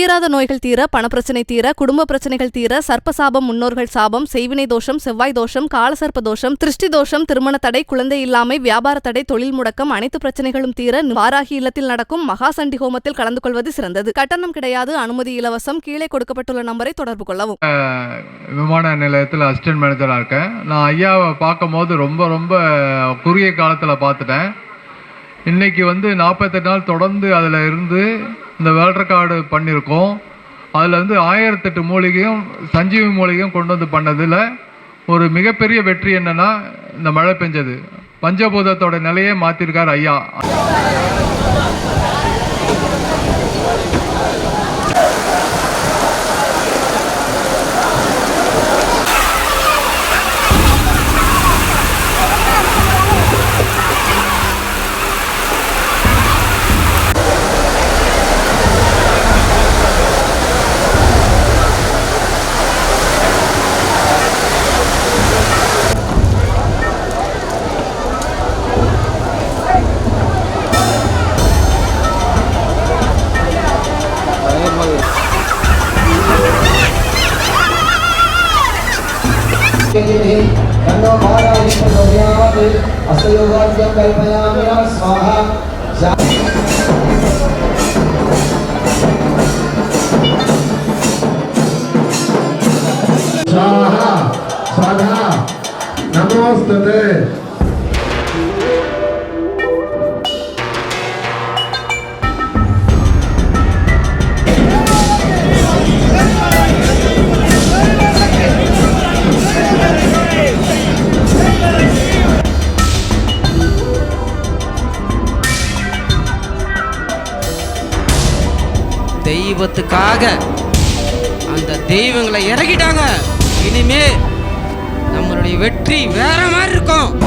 தீராத நோய்கள் தீர பணப்பிரச்சனை தீர குடும்ப பிரச்சனைகள் தீர சர்ப்பசாபம் முன்னோர்கள் சாபம் செய்வினை தோஷம் செவ்வாய் தோஷம் காலசர்ப்ப தோஷம் திருஷ்டி தோஷம் திருமண தடை குழந்தை இல்லாமை வியாபார தடை தொழில் முடக்கம் அனைத்து பிரச்சனைகளும் தீர வாராகி இல்லத்தில் நடக்கும் மகாசண்டி ஹோமத்தில் கலந்து கொள்வது சிறந்தது. கட்டணம் கிடையாது அனுமதி இலவசம் கீழே கொடுக்கப்பட்டுள்ள நம்பரை தொடர்பு கொள்ளவும். விமான நிலையத்தில் அசிஸ்டன்ட் மேனேஜராக இருக்கேன். நான் ஐயாவை பார்க்கும் போது ரொம்ப ரொம்ப குறுகிய காலத்தில் பார்த்துட்டேன். இன்னைக்கு வந்து நாற்பத்தெட்டு நாள் தொடர்ந்து அதில் இருந்து இந்த வேர்ல்ட் ரெக்கார்டு பண்ணியிருக்கோம். அதில் வந்து ஆயிரத்தெட்டு மூலிகையும் சஞ்சீவி மூலிகையும் கொண்டு வந்து பண்ணதில் ஒரு மிகப்பெரிய வெற்றி என்னென்னா இந்த மழை பெஞ்சது. பஞ்சபூதத்தோட நிலையே மாற்றிருக்கார் ஐயா. तन्नो महाराज अस्तयोगाद्यं कल्पयामि नमः स्वाहा। स्वाहा स्वाहा। नमोस्तुते। தெய்வத்துக்காக அந்த தெய்வங்களை இறக்கிட்டாங்க. இனிமே நம்மளுடைய வெற்றி வேற மாதிரி இருக்கும்.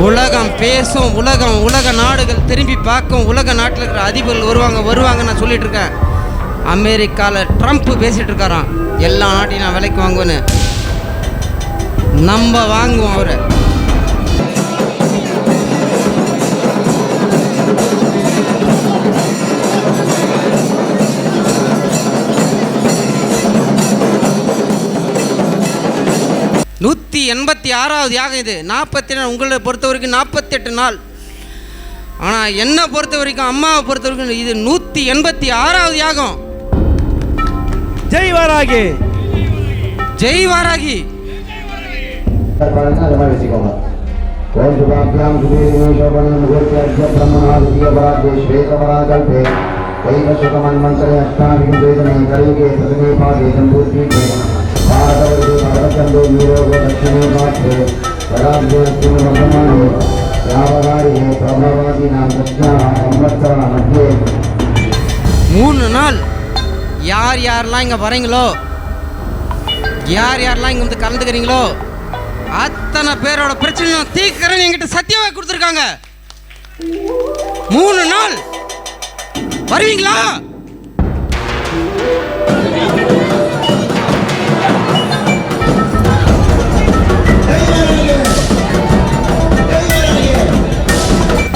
உலகம் பேசும் உலகம் உலக நாடுகள் திரும்பி பார்க்கும் உலக நாட்டில் இருக்கிற அதிபர்கள் வருவாங்க வருவாங்க நான் சொல்லிட்டு இருக்கேன். அமெரிக்காவில் ட்ரம்ப் பேசிட்டு இருக்காராம். எல்லா நாட்டையும் நான் விலைக்கு வாங்குவேன்னு. நம்ம வாங்குவோம் அவரை. நூற்றி எண்பத்தி ஆறாவது யாகம் இது. நாற்பத்தி நாள் உங்களை பொறுத்த வரைக்கும் நாற்பத்தெட்டு நாள். ஆனால் என்னை பொறுத்த வரைக்கும் அம்மாவை பொறுத்த வரைக்கும் இது நூற்றி எண்பத்தி ஆறாவது யாகம். ஜெய் வாராகி. ஜெய் வாராகி. பாருங்க அது மாதிரி வச்சுக்கோங்க. ஓம் சுபாபியாம் சுபீரிமேஷோபணி முகூர்த்திய பிரம்மணாதித்ய பராஜே ஸ்வேதபராகல்பே தைவசுகமன்மந்தரே அஷ்டாவிகம் வேதனை கலிகே பிரதமே பாதே சம்பூர்த்தீபே பாரதவர்தே பரதந்தே நீரோக தட்சிணே பாத்ரே மூணு நாள் யார் யாரெல்லாம் இங்கே வரீங்களோ யார் யாரெல்லாம் இங்கே வந்து கலந்துக்கிறீங்களோ அத்தனை பேரோட பிரச்சனையும் தீர்க்கிறேன்னு என்கிட்ட சத்தியமாக கொடுத்துருக்காங்க. மூணு நாள். வருவீங்களா?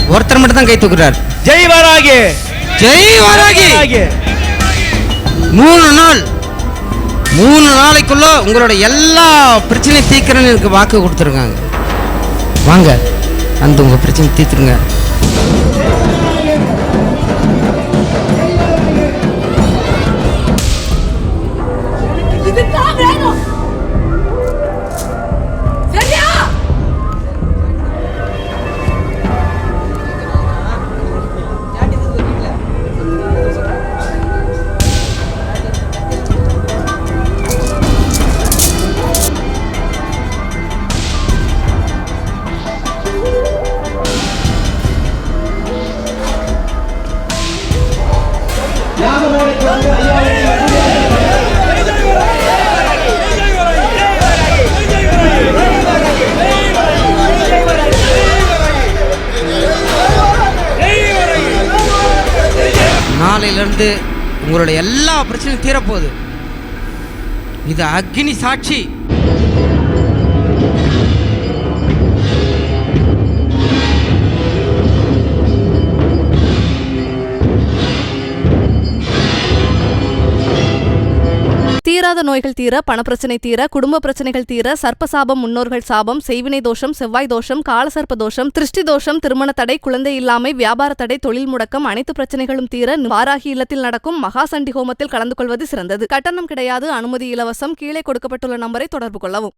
ஒருத்தர் மட்டும் தான் கை தூக்குறார். ஜெய் வாராகி. ஜெய் வாராகி. மூணு நாள். மூணு நாளைக்குள்ள உங்களோட எல்லா பிரச்சனையும் தீர்க்கிறேன்னு எனக்கு வாக்கு கொடுத்துருக்காங்க. வாங்க அந்த உங்கள் பிரச்சனை தீர்த்துருங்க. வந்து உங்களுடைய எல்லா பிரச்சனையும் தீரப்போகுது. இது அக்னி சாட்சி. தீராத நோய்கள் தீர பணப்பிரச்சனை தீர குடும்ப பிரச்சனைகள் தீர சர்ப்பசாபம் முன்னோர்கள் சாபம் செய்வினை தோஷம் செவ்வாய் தோஷம் காலசர்ப்ப தோஷம் திருஷ்டி தோஷம் திருமண தடை குழந்தை இல்லாமை வியாபார தடை தொழில் முடக்கம் அனைத்து பிரச்சனைகளும் தீர வாராகி இல்லத்தில் நடக்கும் மகா சண்டி ஹோமத்தில் கலந்து கொள்வது சிறந்தது. கட்டணம் கிடையாது அனுமதி இலவசம் கீழே கொடுக்கப்பட்டுள்ள நம்பரை தொடர்பு கொள்ளவும்.